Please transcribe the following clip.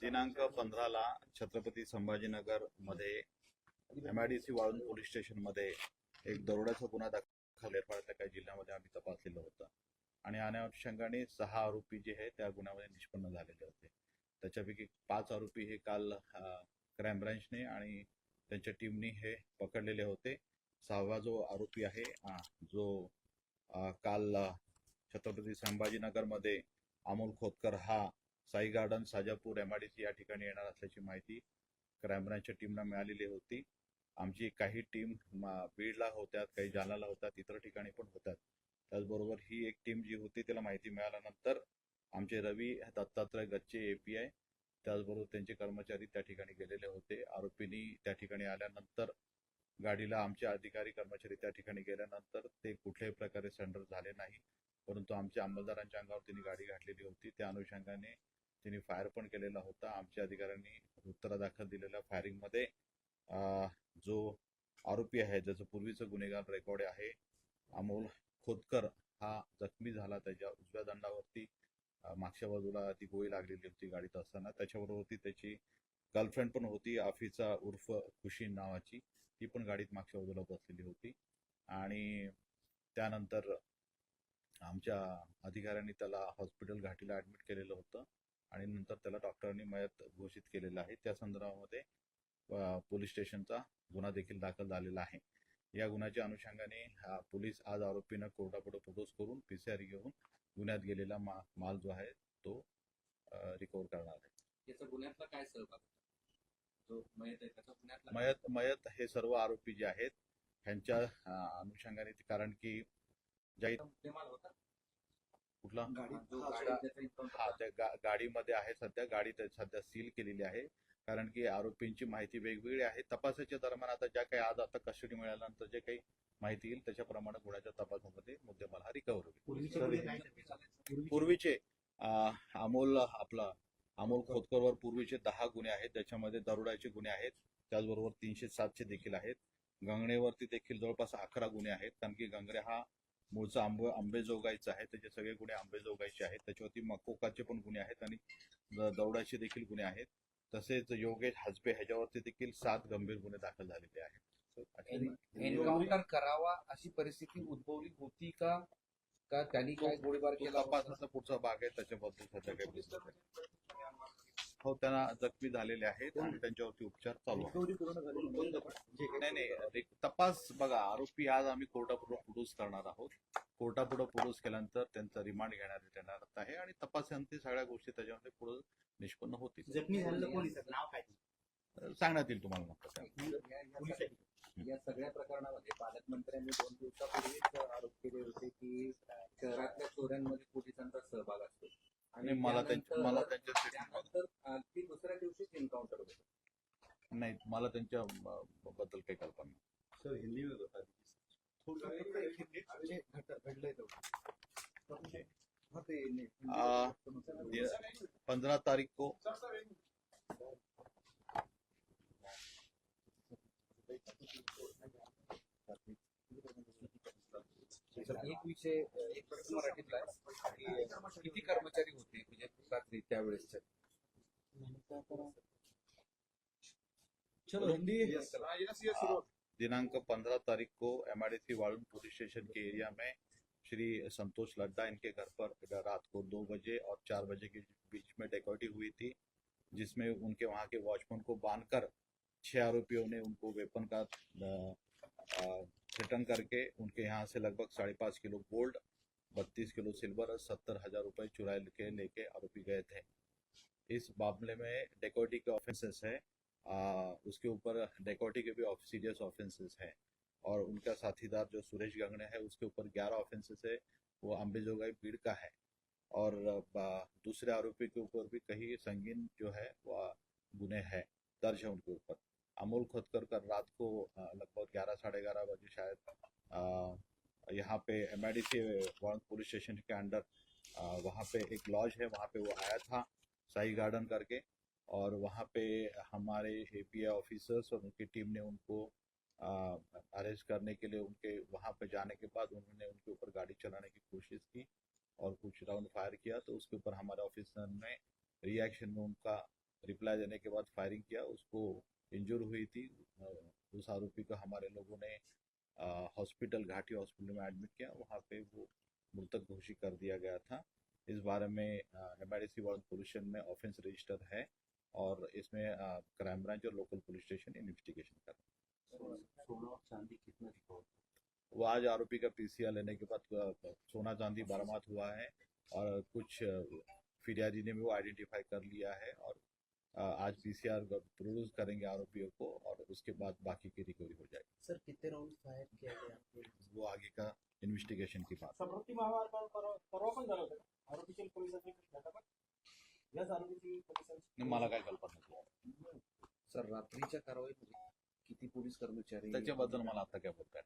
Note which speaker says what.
Speaker 1: दिनांक पंधराला छत्रपती संभाजीनगरमध्ये एमआयडीसी वाळून पोलीस स्टेशनमध्ये एक दरोड्याचा गुन्हा दाखल नेपाळच्या काही जिल्ह्यामध्ये आम्ही तपासलेलं होतं. आणि या अनुषंगाने सहा आरोपी जे आहे त्या गुन्ह्यामध्ये निष्पन्न झालेले होते. त्याच्यापैकी पाच आरोपी हे काल क्राईम ब्रँचने आणि त्यांच्या टीमने हे पकडलेले होते. सहावा जो आरोपी आहे जो काल छत्रपती संभाजीनगरमध्ये अमोल खोतकर हा Sai garden Sajapur M I D C या ठिकाणी येणार असल्याची माहिती क्राईम ब्रांचच्या टीमला मिळालेली होती. आमची काही टीम बीडला होत्यात काही जालनाला होत्यात इतर ठिकाणी पण होत्यात. त्याचबरोबर ही एक टीम जी होती त्याला माहिती मिळाल्यानंतर आमचे Ravi Dattatray Gachche A P I त्याचबरोबर त्यांचे कर्मचारी त्या ठिकाणी गेलेले होते. आरोपींनी त्या ठिकाणी आल्यानंतर गाडीला आमचे अधिकारी कर्मचारी त्या ठिकाणी गेल्यानंतर ते कुठल्याही प्रकारे सरेंडर झाले नाही. परंतु आमच्या अंमलदारांच्या अंगावर त्यांनी गाडी घातलेली होती. त्या अनुषंगाने त्यांनी फायर पण केलेला होता. आमच्या अधिकाऱ्यांनी उत्तरादाखल दिलेल्या फायरिंगमध्ये जो आरोपी आहे ज्याचं पूर्वीचं गुन्हेगार रेकॉर्ड आहे अमोल खोतकर हा जखमी झाला. त्याच्या उजव्या दंडावरती मागच्या बाजूला ती गोळी लागलेली होती गाडीत असताना. त्याच्याबरोबर त्याची गर्लफ्रेंड पण होती आफिचा उर्फ खुशी नावाची. ती पण गाडीत मागच्या बाजूला बसलेली होती. आणि त्यानंतर आमच्या अधिकाऱ्यांनी त्याला हॉस्पिटल घाटीला ऍडमिट केलेलं होतं. आणि नंतर त्याला डॉक्टरांनी मयत घोषित केलेलं आहे. त्या संदर्भामध्ये पोलीस स्टेशनचा गुन्हा देखील दाखल झालेला आहे. या गुन्ह्याच्या अनुषंगाने पोलीस आज आरोपींना कोर्टापुढे प्रपोज करून पीसीआर घेऊन गुन्ह्यात गेलेला मा माल जो आहे तो रिकव्हर करणार आहे.
Speaker 2: याचा गुन्ह्यातला काय सहभाग होता? जो मयत आहे त्याचा गुन्ह्यातला
Speaker 1: मयत मयत हे सर्व आरोपी जे आहेत ह्यांच्या अ, अनुषंगाने कारण की
Speaker 2: होता?
Speaker 1: कुठला? गाडीमध्ये आहे सध्या. गाडी सध्या सील केलेली आहे. कारण की आरोपींची माहिती वेगवेगळी आहे. तपासाच्या दरम्यान आता ज्या काही आज आता कस्टडी मिळाल्यानंतर जे काही माहिती येईल. त्याच्याप्रमाणे गुन्ह्याच्या तपासामध्ये मुद्देमाल हा रिकव्हर होईल
Speaker 2: पूर्वीचे
Speaker 1: अमोल आपला अमोल खोतकरवर पूर्वीचे दहा गुन्हे आहेत. त्याच्यामध्ये दरोड्याचे गुन्हे आहेत. त्याचबरोबर तीनशे सातशे देखील आहेत. गंगणेवरती देखील जवळपास अकरा गुन्हे आहेत. कारण की गंगणे हा मूळचा आंबे आंबेजोगाईचा आहे. त्याचे सगळे गुन्हे आंबेजोगाईचे आहेत. त्याच्यावरती मकोकाचे पण गुन्हे आहेत आणि दौडाचे देखील गुन्हे आहेत. तसेच योगेश हसबे ह्याच्यावरती देखील सात गंभीर गुन्हे दाखल झालेले आहेत.
Speaker 2: एन्काउंटर करावा अशी परिस्थिती उद्भवली होती का? का त्यांनी काय गोळीबार केला होता?
Speaker 1: तपासाचा पुढचा भाग आहे त्याच्याबद्दल सध्या काही बोलतो नाही. हो त्यांना जखमी झालेले आहेत आणि त्यांच्यावरती उपचार चालू आहेत. नाही नाही तपास बघा आरोपी आज आम्ही कोर्टापुढे पुरुष करणार आहोत. कोर्टापुढे पुरुष केल्यानंतर त्यांचा रिमांड घेण्यात येणार आहे आणि तपासांती सगळ्या गोष्टी त्याच्यामध्ये पुढे निष्पन्न होतील.
Speaker 3: जखमी झालेलं नाव काय?
Speaker 1: सांगण्यात येईल तुम्हाला.
Speaker 2: या- सगळ्या प्रकरणामध्ये पालकमंत्र्यांनी दोन दिवसापूर्वीच आरोप केले होते की शहरातल्या चोऱ्यांमध्ये पोलिसांचा सहभाग असतो.
Speaker 1: आणि मला त्यांच्या मला त्यांच्या statement
Speaker 2: त्यानंतर अगदी दुसऱ्या दिवशीच एन्काउंटर होतं.
Speaker 1: नाही मला त्यांच्या बद्दल काही कल्पना नाही.
Speaker 4: सर हिंदी में बता
Speaker 1: आ, ये पंद्रह तारीख को
Speaker 2: तर एक विषय एक प्रश्न मराठीतला आहे की किती कर्मचारी होते म्हणजे रात्री त्यावेळेस
Speaker 1: दिनांक 15 तारीख को एमआरडीसी वालून पुलिस स्टेशन के एरिया में श्री संतोष लड्डा इनके घर पर रात को दो बजे और चार बजे के बीच में डेकॉटी हुई थी जिसमें उनके वहाँ के वॉचमैन को बांधकर छह आरोपियों ने उनको वेपन का रिटर्न करके उनके यहाँ से लगभग साढ़े पाँच किलो गोल्ड बत्तीस किलो सिल्वर और सत्तर हज़ार रुपए चुरा के लेके आरोपी गए थे। इस मामले में डेकोटी के ऑफेंसेस है आ, उसके ऊपर डेकोटी के भी सीरियस ऑफेंसेस हैं और उनका साथीदार जो सुरेश गंगने है उसके ऊपर ग्यारह ऑफेंसेस है वो अम्बेजोगाई भीड़ का है। और दूसरे आरोपी के ऊपर भी कई संगीन जो है वह गुने हैं दर्ज है उनके ऊपर। अमोल खोदकर कर रात को लगभग ग्यारह, साढ़े ग्यारह बजे शायद यहाँ पे एम आई पुलिस स्टेशन के अंडर वहाँ पे एक लॉज है, वहाँ पे वो आया था साई गार्डन करके और वहाँ पे हमारे एपीआई ऑफिसर्स और उनकी टीम ने उनको अरेस्ट करने के लिए उनके, वहाँ पे जाने के बाद उन्होंने उनके ऊपर गाड़ी चलाने की कोशिश की और कुछ राउंड फायर किया तो उसके ऊपर हमारे ऑफिसर ने रिएक्शन में उनका रिप्लाई देने के बाद फायरिंग किया, उसको इंजर हुई थी। उस आरोपी को हमारे लोगों ने हॉस्पिटल घाटी हॉस्पिटल में एडमिट किया। वहाँ पे वो मृतक घोषित कर दिया गया था। इस बारे में एम आई डी स्टेशन में ऑफेंस रजिस्टर है और इसमें क्राइम ब्रांच और लोकल पुलिस स्टेशन इन्वेस्टिगेशन कर रहे हैं।
Speaker 2: सोना और चांदी कितना रिकॉर्ड
Speaker 1: वो आज आरोपी का पीसीआर लेने के बाद सोना चांदी बरामद हुआ है और कुछ फिरियादी ने भी वो आइडेंटिफाई कर लिया है और आज पीसीआर प्रोड्यूस करेंगे आरोपियों को और उसके बाद बाकी की रिकवरी हो जाएगी।
Speaker 4: सर कितने राउंड फायर किया गया
Speaker 1: वो आगे का इन्वेस्टिगेशन की बात।
Speaker 3: समृद्धी महामार्गावर परवा पण झालं होतं का आरोपीच्या पोलिसांनी घटना याच आरोपीची पोलिसांची
Speaker 1: नाही, मला काय कल्पना नाही.
Speaker 4: सर रात्रीच्या कारवाईमध्ये किती पोलीस कर्मचारी
Speaker 1: त्याच्याबद्दल मला आता काय बोलताय.